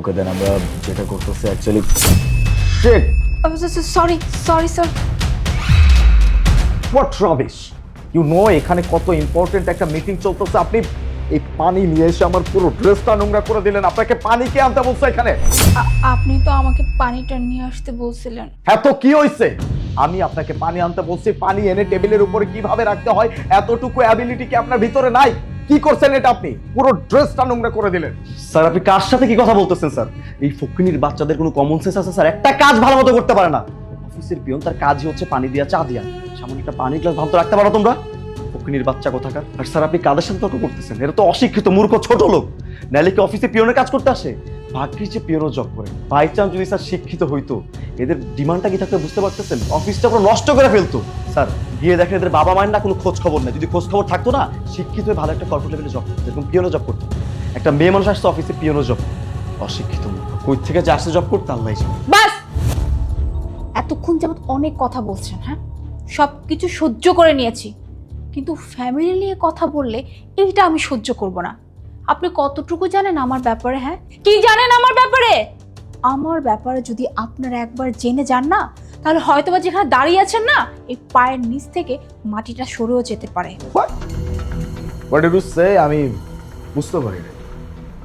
ওকে দেন আমরা যেটা করতেছি actually shit sorry sorry sir what rubbish you know এখানে কত ইম্পর্টেন্ট একটা মিটিং চলতেছে। আপনি এই পানি নিয়ে এসে আমার পুরো ড্রেসটা নোংরা করে দিলেন। আপনাকে পানি কে আনতে বলছে এখানে? আপনি তো আমাকে পানিটা নিয়ে আসতে বলছিলেন। হ্যাঁ তো কি হয়েছে আমি আপনাকে পানি আনতে বলছি। পানি এনে টেবিলের উপরে কীভাবে রাখতে হয়? এতটুকু অ্যাবিলিটি কি আপনার ভিতরে নাই? কি করছেন এটা আপনি? পুরো ড্রেসটা নোংরা করে দিলেন। স্যার, আপনি কার সাথে কি কথা বলতেছেন, স্যার? এই ফকিনির বাচ্চাদের কোনো কমন সেন্স আছে, স্যার? একটা কাজ ভালো মতো করতে পারে না। অফিসের পিয়ন তার কাজই হচ্ছে পানি দিয়া, চা দিয়া। সামনে একটা পানির গ্লাস ভালো রাখতে পারো তোমরা। ফকিনির বাচ্চা কোথাকার? আর স্যার, আপনি কাদের সাথে তর্ক করতেছেন? এরা তো অশিক্ষিত মূর্খ ছোট লোক। নাহলে কি অফিসে পিয়নের কাজ করতে আসে? ভাগ্যিস যে পিয়নও জব করে বাই চান্স যদি স্যার শিক্ষিত হইতো, এদের ডিমান্ডটা কি থাকতে বুঝতে পারতেছেন? অফিসটা পুরো নষ্ট করে ফেলতো। স্যার, গিয়ে দেখেন এদের বাবা মায়ের না কোনো খোঁজ খবর নেই। যদি খোঁজ খবর থাকতো না, শিক্ষিত হয়ে ভালো একটা কর্পোরেট লেভেলে জব করতো, যেরকম পিয়নও জব করতো। একটা মেয়ে মানুষ আসতো অফিসে পিয়নও জব অশিক্ষিত। কই থেকে যে আসছে জব করতে আল্লাহ বাস! এতক্ষণ যাবত অনেক কথা বলছেন হ্যাঁ? সব কিছু সহ্য করে নিয়েছি। কিন্তু ফ্যামিলি নিয়ে কথা বললে এইটা আমি সহ্য করব না। আপনি কতটুকু জানেন আমার ব্যাপারে হ্যাঁ? কি জানেন আমার ব্যাপারে? আমার ব্যাপারে যদি আপনারা একবার জেনে যান না তাহলে হয়তো বা যেখানে দাঁড়িয়ে আছেন না এই পায়ের নিচ থেকে মাটিটা সরেও যেতে পারে। হোয়াট ডু সে আমি বুঝতে পারি না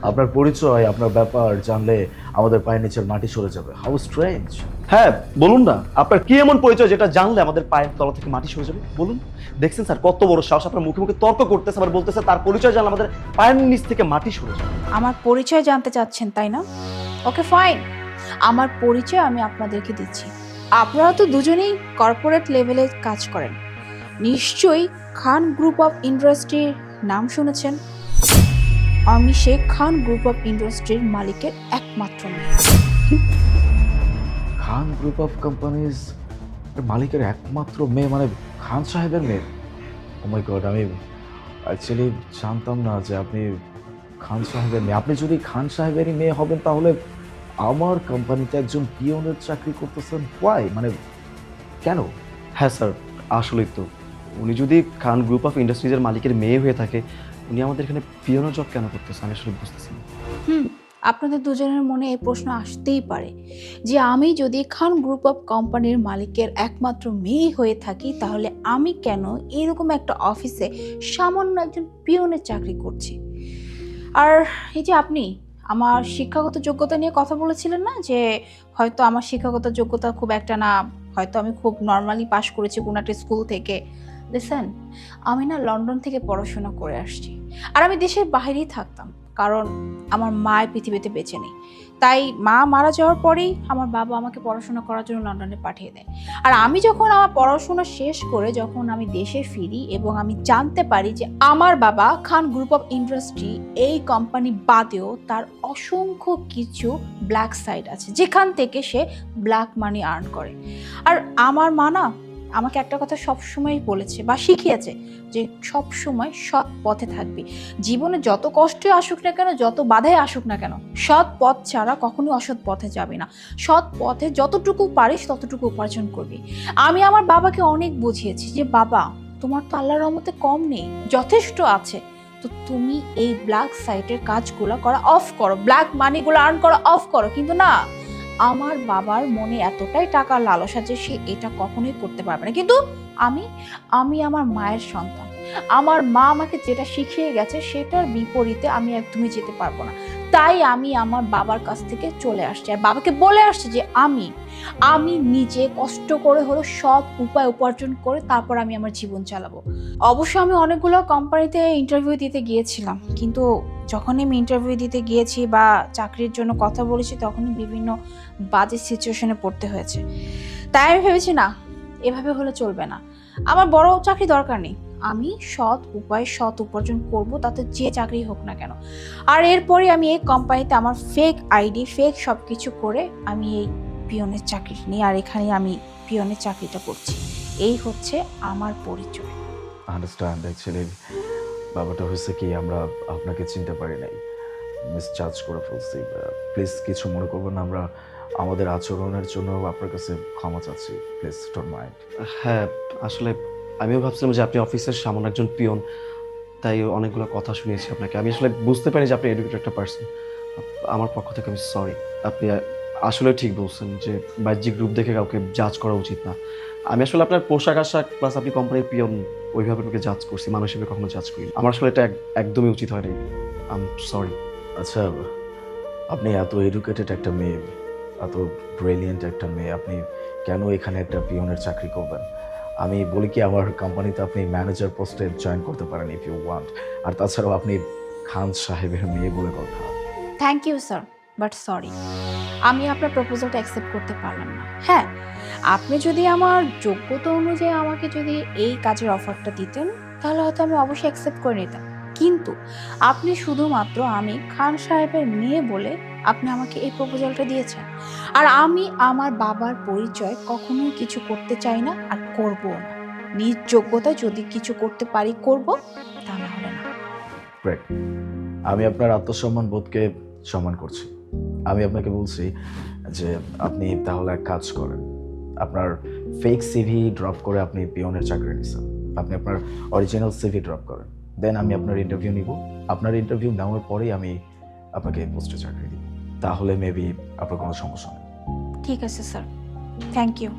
আপনার পরিচয় আপনার ব্যাপার জানলে আমাদের পায়ের নিচের মাটি সরে যাবে। হাউ স্ট্রেঞ্জ হ্যাঁ বলুন না। আপনার কি এমন পরিচয় যেটা জানলে আমাদের পায়ের তলা থেকে মাটি সরে যাবে? বলুন। দেখছেন স্যার, কত বড় সাহস আপনার মুখে মুখে তর্ক করতেছে, আবার বলতেছে তার পরিচয় জানলে আমাদের পায়ের নিচ থেকে মাটি সরে যাবে। আমার পরিচয় জানতে চাচ্ছেন, তাই না? ওকে ফাইন আমার পরিচয় আমি আপনাদেরকে দিচ্ছি। আপনারা তো দুজনেই কর্পোরেট লেভেলে কাজ করেন। নিশ্চয়ই খান গ্রুপ অফ ইন্ডাস্ট্রির নাম শুনেছেন? আমি শেখ খান গ্রুপ অফ ইন্ডাস্ট্রির মালিকের একমাত্র মেয়ে। খান গ্রুপ অফ কোম্পানিজ মালিকের একমাত্র মেয়ে মানে খান সাহেবের মেয়ে। ও মাই গড আমি অ্যাকচুয়ালি জানতাম না যে আপনি খান সাহেবের মেয়ে। আপনি যদি খান সাহেবেরই মেয়ে হবেন তাহলে আমার কোম্পানিতে একজন পিওনের চাকরি করতেছেন। ওয়াই মানে কেন? হ্যাঁ স্যার আসলেই তো। উনি যদি খান গ্রুপ অফ ইন্ডাস্ট্রিজের মালিকের মেয়ে হয়ে থাকে উনি আমাদের এখানে পিওনো জব কেন করতেছেন? আমি আসলে বুঝতেছি না। আপনাদের দুজনের মনে এই প্রশ্ন আসতেই পারে যে আমি যদি খান গ্রুপ অফ কোম্পানির মালিকের একমাত্র মেয়ে হয়ে থাকি, তাহলে আমি কেন এরকম একটা অফিসে সামান্য একজন পিয়নের চাকরি করছি? আর এই যে আপনি আমার শিক্ষাগত যোগ্যতা নিয়ে কথা বলেছিলেন না যে হয়তো আমার শিক্ষাগত যোগ্যতা খুব একটা না, হয়তো আমি খুব নর্মালি পাশ করেছি কোনো একটা স্কুল থেকে। দেখছেন আমি না লন্ডন থেকে পড়াশোনা করে আসছি। আর আমি দেশের বাইরেই থাকতাম। কারণ আমার মায়ের পৃথিবীতে বেঁচে নেই। তাই মা মারা যাওয়ার পরেই আমার বাবা আমাকে পড়াশোনা করার জন্য লন্ডনে পাঠিয়ে দেয়। আর আমি যখন আমার পড়াশোনা শেষ করে যখন আমি দেশে ফিরি এবং আমি জানতে পারি যে আমার বাবা খান গ্রুপ অফ ইন্ডাস্ট্রি এই কোম্পানি বাদেও তার অসংখ্য কিছু ব্ল্যাক সাইড আছে, যেখান থেকে সে ব্ল্যাক মানি আর্ন করে। আর আমার মা না আমাকে একটা কথা সবসময় বলেছে বা শিখিয়েছে যে সব সময় সৎ পথে থাকবি। জীবনে যত কষ্ট আসুক না কেন, যত বাধাই আসুক না কেন, সৎ পথ ছাড়া কখনোই অসৎ পথে যাবে না। সৎ পথে যতটুকু পারিস, ততটুকু উপার্জন করবি। আমি আমার বাবাকে অনেক বুঝিয়েছি যে, বাবা, তোমার তো আল্লাহর রহমতে কম নেই, যথেষ্ট আছে। তো তুমি এই ব্ল্যাক সাইটের কাজগুলো করা অফ করো। ব্ল্যাক মানিগুলো আর্ন করা অফ করো। কিন্তু না আমার বাবার মনে এতটাই টাকা লালসা যে সে এটা কখনোই করতে পারবে না। কিন্তু আমি আমি আমার মায়ের সন্তান। আমার মা আমাকে যেটা শিখিয়ে গেছে, সেটার বিপরীতে আমি একদমই যেতে পারব না। তাই আমি আমার বাবার কাছ থেকে চলে আসছি। আর বাবাকে বলে আসছি যে, আমি আমি নিজে কষ্ট করে হলো সব উপায় উপার্জন করে তারপর আমি আমার জীবন চালাবো। অবশ্য আমি অনেকগুলো কোম্পানিতে ইন্টারভিউ দিতে গিয়েছিলাম। কিন্তু যখনই আমি ইন্টারভিউ দিতে গিয়েছি বা চাকরির জন্য কথা বলেছি, তখনই বিভিন্ন বাজে সিচুয়েশনে পড়তে হয়েছে। তাই আমি ভেবেছি, না, এভাবে হলে চলবে না। আমার বড় চাকরি দরকার নেই। আমি সৎ উপায় সৎ উপার্জন করব তাতে যে চাকরি হোক না কেন। আর এরপরে আমি এই কোম্পানিতে আমার ফেক আইডি ফেক সব কিছু করে আমি এই পিয়নের চাকরি নিই আর এখানে আমি পিয়নের চাকরিটা করছি। এই হচ্ছে আমার পরিচয়। আন্ডারস্ট্যান্ড অ্যাকচুয়ালি ব্যাপারটা হয়েছে কি আমরা আপনাকে চিনতে পারি নাই। মিসচার্জ করে ফেলছি। প্লিজ কিছু মনে করবেন না আমরা আমাদের আচরণের জন্য আপনার কাছে ক্ষমা চাচ্ছি। প্লিজ ডোন্ট মাইন্ড হ্যাঁ আসলে আমিও ভাবছিলাম যে আপনি অফিসের সামান্য একজন পিয়ন, তাই অনেকগুলো কথা শুনিয়েছি আপনাকে। আমি আসলে বুঝতে পারি যে আপনি এডুকেটেড একটা পার্সন আমার পক্ষ থেকে আমি সরি আপনি আসলে ঠিক বলছেন যে বাহ্যিক রূপ দেখে কাউকে জাজ করা উচিত না। আমি আসলে আপনার পোশাক আশাক প্লাস আপনি কোম্পানির পিয়ন, ওইভাবে আপনাকে জাজ করছি। মানুষ হিসেবে কখনো জাজ করি আমার আসলে এটা একদমই উচিত হয়নি। আম সরি আচ্ছা আপনি এত এডুকেটেড একটা মেয়ে, এত ব্রিলিয়েন্ট একটা মেয়ে, আপনি কেন এখানে একটা পিয়নের চাকরি করবেন? আমি বলি কি, আমার কোম্পানিতে আপনি ম্যানেজার পোস্টে জয়েন করতে পারেন ইফ ইউ ওয়ান্ট আর তাছাড়াও আপনি খান সাহেবের মেয়ে বলে কথা। Thank you sir but sorry আমি আপনার প্রপোজালটা অ্যাকসেপ্ট করতে পারলাম না। হ্যাঁ আপনি যদি আমার যোগ্যতা অনুযায়ী আমাকে যদি এই কাজের অফারটা দিতেন, তাহলে হয়তো আমি অবশ্যই অ্যাকসেপ্ট করে নিতাম। কিন্তু আপনি শুধুমাত্র আমি খান সাহেবের মেয়ে বলে আপনি আমাকে এই প্রপোজালটা দিয়েছেন। আর আমি আমার বাবার পরিচয় কখনোই কিছু করতে চাই না আর করবও না। নিজ যোগ্যতায় যদি কিছু করতে পারি করব, তা না হলে না। আমি আপনার আত্মসম্মান বোধকে সম্মান করছি। আমি আপনাকে বলছি যে আপনি তাহলে এক কাজ করেন। আপনার ফেক সিভি ড্রপ করে আপনি পিয়নের চাকরি নিছেন। আপনি আপনার অরিজিনাল সিভি ড্রপ করেন। দেন আমি আপনার ইন্টারভিউ নিব। আপনার ইন্টারভিউ নেওয়ার পরেই আমি আপনাকে পোস্টে চাকরি দিব। তাহলে মেবি আপনার কোনো সমস্যা নেই ঠিক আছে স্যার থ্যাংক ইউ